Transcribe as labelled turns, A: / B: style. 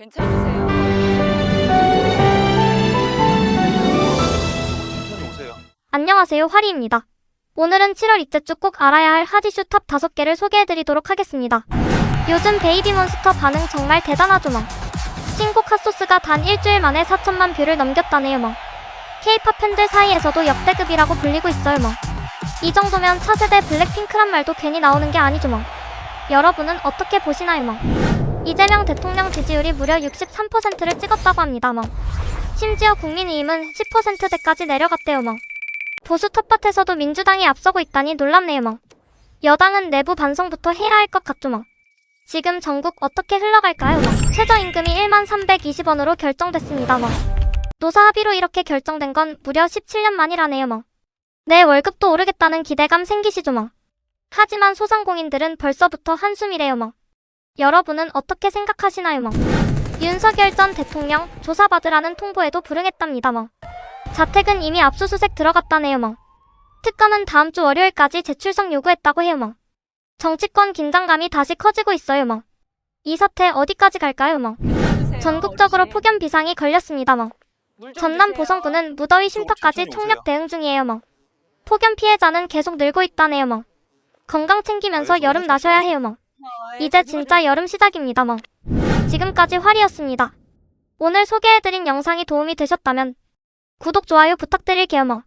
A: 괜찮으세요?
B: 천천히 오세요.
C: 안녕하세요. 화리입니다. 오늘은 7월 이째 쭉 꼭 알아야 할 핫이슈 탑 5개를 소개해드리도록 하겠습니다. 요즘 베이비 몬스터 반응 정말 대단하죠 뭐. 신곡 핫소스가 단 일주일 만에 4천만 뷰를 넘겼다네요 뭐. K-팝 팬들 사이에서도 역대급이라고 불리고 있어요 뭐. 이 정도면 차세대 블랙핑크란 말도 괜히 나오는 게 아니죠 뭐. 여러분은 어떻게 보시나요 뭐. 이재명 대통령 지지율이 무려 63%를 찍었다고 합니다 뭐. 심지어 국민의힘은 10%대까지 내려갔대요 뭐. 보수 텃밭에서도 민주당이 앞서고 있다니 놀랍네요 뭐. 여당은 내부 반성부터 해야 할 것 같죠 뭐. 지금 전국 어떻게 흘러갈까요 뭐. 최저임금이 1만 320원으로 결정됐습니다 뭐. 노사 합의로 이렇게 결정된 건 무려 17년 만이라네요 뭐. 내 월급도 오르겠다는 기대감 생기시죠 뭐. 하지만 소상공인들은 벌써부터 한숨이래요 뭐. 여러분은 어떻게 생각하시나요 뭐. 윤석열 전 대통령 조사받으라는 통보에도 불응했답니다 뭐. 자택은 이미 압수수색 들어갔다네요 뭐. 특검은 다음 주 월요일까지 재출석 요구했다고 해요 뭐. 정치권 긴장감이 다시 커지고 있어요 뭐. 이 사태 어디까지 갈까요 뭐.
A: 괜찮으세요?
C: 전국적으로? 폭염 비상이 걸렸습니다 뭐.
A: 물좀
C: 전남. 보성군은 무더위
B: 천천히
C: 총력. 대응 중이에요 뭐. 폭염 피해자는 계속 늘고 있다네요 뭐. 건강 챙기면서 여름 나셔야 해요 뭐. 이제 진짜 여름 시작입니다 뭐. 지금까지 활이었습니다. 오늘 소개해드린 영상이 도움이 되셨다면 구독, 좋아요 부탁드릴게요 뭐.